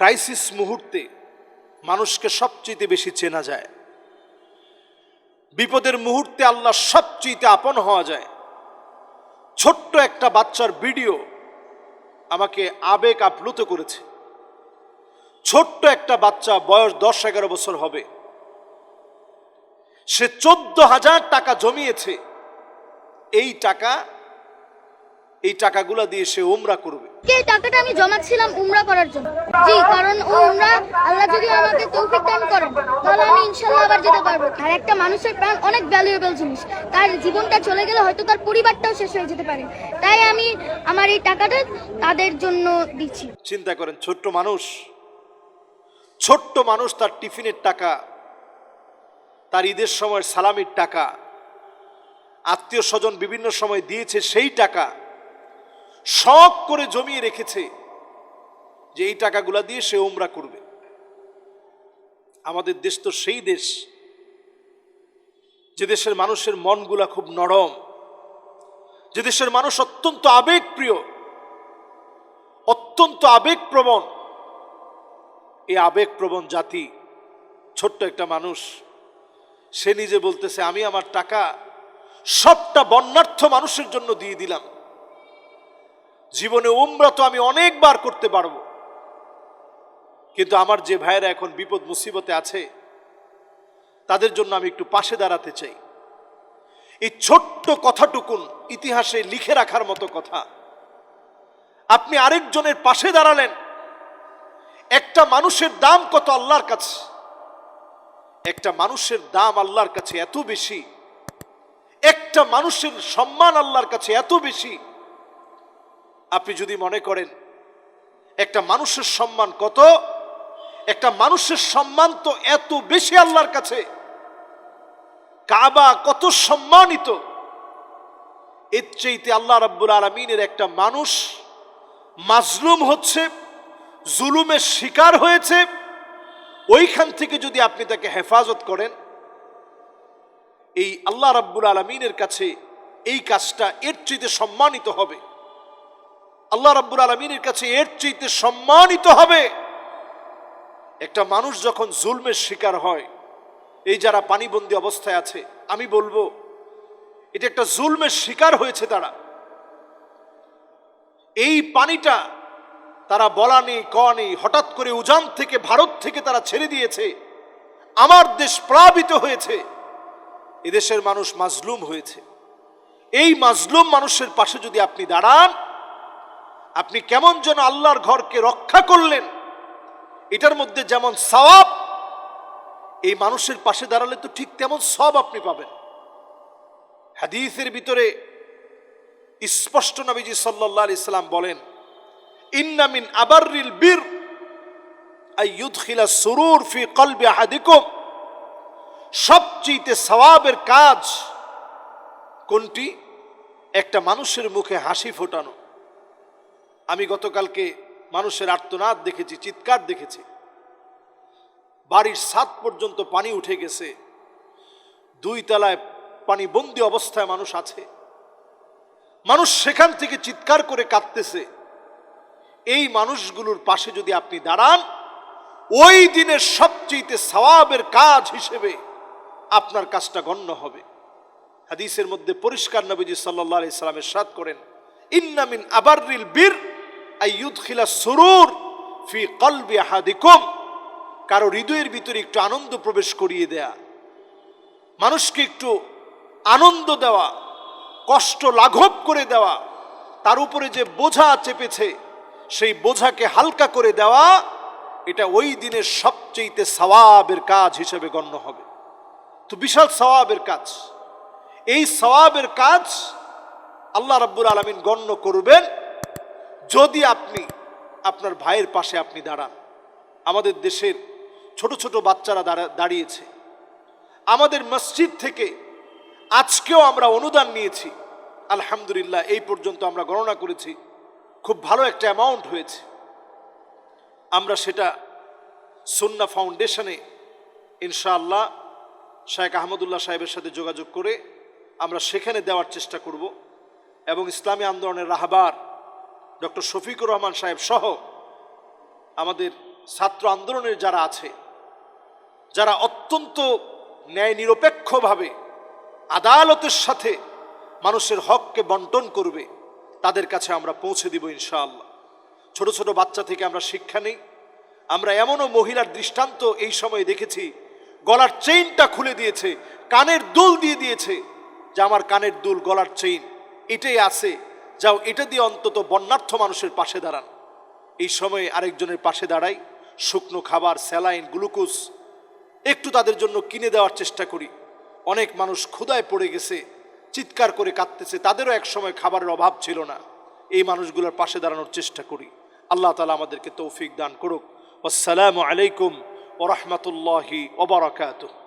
Crisis মুহূর্তে মানুষকে সবচেয়ে বেশি চেনা যায়। বিপদের মুহূর্তে আল্লাহ সবচেয়ে আপন হওয়া যায়। ছোট্ট একটা বাচ্চার ভিডিও আমাকে আবেগ আপ্লুত করেছে। ছোট্ট একটা বাচ্চা বয়স দশ এগারো বছর হবে। সে চোদ্দ হাজার টাকা জমিয়েছে। এই টাকা এই টাকাগুলো দিয়ে সে উমরা করবে। এই টাকাটা আমি জমাচ্ছিলাম উমরা করার জন্য। জি কারণ ও উমরা আল্লাহ যদি আমাকে তৌফিক দান করেন তাহলে আমি ইনশাল্লাহ আবার যেতে পারব। আর একটা মানুষের প্রাণ অনেক ভ্যালুয়েবল জিনিস। তার জীবনটা চলে গেলে হয়তো তার পরিবারটাও শেষ হয়ে যেতে পারে। তাই আমি আমার এই টাকাটা তাদের জন্য দিচ্ছি। চিন্তা করেন ছোট্ট মানুষ ছোট্ট মানুষ তার টিফিনের টাকা তার ঈদের সময় সালামির টাকা আত্মীয় স্বজন বিভিন্ন সময় দিয়েছে সেই টাকা শখ করে জমিয়ে রেখেছে যে এই টাকাগুলা দিয়ে সে ওমরা করবে। আমাদের দেশ তো সেই দেশ। যে দেশের মানুষের মনগুলা খুব নরম। যে দেশের মানুষ অত্যন্ত আবেগপ্রিয়, অত্যন্ত আবেগপ্রবণ। এই আবেগপ্রবণ জাতি, ছোট্ট একটা মানুষ, সে নিজে বলতেছে, আমি আমার টাকা সবটা বন্যার্থ মানুষের জন্য দিয়ে দিলাম। জীবনে উমরা তো আমি অনেকবার করতে পারব। কিন্তু আমার যে ভাইয়েরা এখন বিপদ মুসিবতে আছে, তাদের জন্য আমি একটু পাশে দাঁড়াতে চাই। এই ছোট্ট কথাটুকুন ইতিহাসে লিখে রাখার মতো কথা। আপনি আরেকজনের পাশে দাঁড়ালেন, একটা মানুষের দাম কত আল্লাহর কাছে? একটা মানুষের দাম আল্লাহর কাছে এত বেশি, একটা মানুষের সম্মান আল্লাহর কাছে এত বেশি আপনি যদি মনে করেন, একটা মানুষের সম্মান কত? একটা মানুষের সম্মান তো এত বেশি আল্লাহর কাছে। কাবা কত সম্মানিত। এর চাইতে আল্লাহ রাব্বুল আলমিনের একটা মানুষ মাজলুম হচ্ছে, জুলুমের শিকার হয়েছে। ওইখান থেকে যদি আপনি তাকে হেফাজত করেন, এই আল্লাহ রাব্বুল আলমিনের কাছে এই কাজটা এর চাইতে সম্মানিত হবে। আল্লাহ রাব্বুল আলমিনের কাছে এর চাইতে সম্মানিত হবে। একটা মানুষ যখন জুলমের শিকার হয়, এই যারা পানিবন্দী অবস্থায় আছে, আমি বলব, এটা একটা জুলমের শিকার হয়েছে তারা। এই পানিটা তারা বলা নেই ক নেই, হঠাৎ করে উজান থেকে, ভারত থেকে তারা ছেড়ে দিয়েছে। আমার দেশ প্লাবিত হয়েছে। এদেশের মানুষ মাজলুম হয়েছে। এই মাজলুম মানুষের পাশে যদি আপনি দাঁড়ান আপনি কেমন যেন আল্লাহর ঘরকে রক্ষা করলেন। এটার মধ্যে যেমন সওয়াব, এই মানুষের পাশে দাঁড়ালে তো ঠিক তেমন সব আপনি পাবেন। হাদিসের ভিতরে স্পষ্ট নবীজি সাল্লাহ ইসলাম বলেন ইন্নামিন আবাররিল বীর আইয়ুদখিলা সুরুর ফি কলবি আহাদিকুম। সবচেয়ে সওয়াবের কাজ কোনটি? একটা মানুষের মুখে হাসি ফোটানো। আমি গতকালকে মানুষের আর্তনাদ দেখেছি, চিৎকার দেখেছি। বাড়ির সাত পর্যন্ত পানি উঠে গেছে। দুই তলায় পানি বন্দি অবস্থায় মানুষ আছে। মানুষ সেখান থেকে চিৎকার করে কাঁদতেছে। এই মানুষগুলোর পাশে যদি আপনি দাঁড়ান, ওই দিনের সবচেয়ে সওয়াবের কাজ হিসেবে আপনার কাজটা গণ্য হবে। হাদিসের মধ্যে পরিষ্কার নবীজি সাল্লাহ ইসলামের সাদ করেন ইন্নামিন আবাররিল বীর সুরুর ফি কারও হৃদয়ের ভিতরে একটু আনন্দ প্রবেশ করিয়ে দেয়া, মানুষকে একটু আনন্দ দেওয়া, কষ্ট লাঘব করে দেওয়া, তার উপরে যে বোঝা চেপেছে, সেই বোঝাকে হালকা করে দেওয়া, এটা ওই দিনের সবচেয়ে সওয়াবের কাজ হিসেবে গণ্য হবে। তো বিশাল সওয়াবের কাজ। এই সওয়াবের কাজ আল্লাহ রাব্বুল আলমিন গণ্য করবেন। যদি আপনি আপনার ভাইয়ের পাশে আপনি দাঁড়ান, আমাদের দেশের ছোট ছোট বাচ্চারা দাঁড়া- দাঁড়িয়েছে। আমাদের মসজিদ থেকে আজকেও আমরা অনুদান নিয়েছি। আলহামদুলিল্লাহ, এই পর্যন্ত আমরা গণনা করেছি। খুব ভালো একটা অ্যামাউন্ট হয়েছে। আমরা সেটা সুন্না ফাউন্ডেশনে ইনশাআল্লাহ শায়েখ আহমদুল্লাহ সাহেবের সাথে যোগাযোগ করে আমরা সেখানে দেওয়ার চেষ্টা করব এবং ইসলামী আন্দোলনের রাহবার ডক্টর শফিকুর রহমান সাহেব সহ আমাদের ছাত্র আন্দোলনের যারা আছে, যারা অত্যন্ত ন্যায় নিরপেক্ষভাবে আদালতের সাথে মানুষের হককে বন্টন করবে, তাদের কাছে আমরা পৌঁছে দিব ইনশাআল্লাহ। ছোট ছোট বাচ্চা থেকে আমরা শিক্ষা নেই। আমরা এমনও মহিলার দৃষ্টান্ত এই সময়ে দেখেছি, গলার চেইনটা খুলে দিয়েছে, কানের দুল দিয়ে দিয়েছে, যে আমার কানের দুল, গলার চেইন, এটাই আছে যাও, এটা দিয়ে অন্তত বন্যার্থ মানুষের পাশে দাঁড়ান। এই সময়ে আরেকজনের পাশে দাঁড়াই, শুকনো খাবার, স্যালাইন, গ্লুকোজ, একটু তাদের জন্য কিনে দেওয়ার চেষ্টা করি। অনেক মানুষ ক্ষুদায় পড়ে গেছে, চিৎকার করে কাঁদতেছে, তাদেরও এক সময় খাবারের অভাব ছিল না। এই মানুষগুলোর পাশে দাঁড়ানোর চেষ্টা করি। আল্লাহ তালা আমাদেরকে তৌফিক দান করুক। আসসালামু আলাইকুম ওরহমতুল্লাহি ওবরাকাতুহ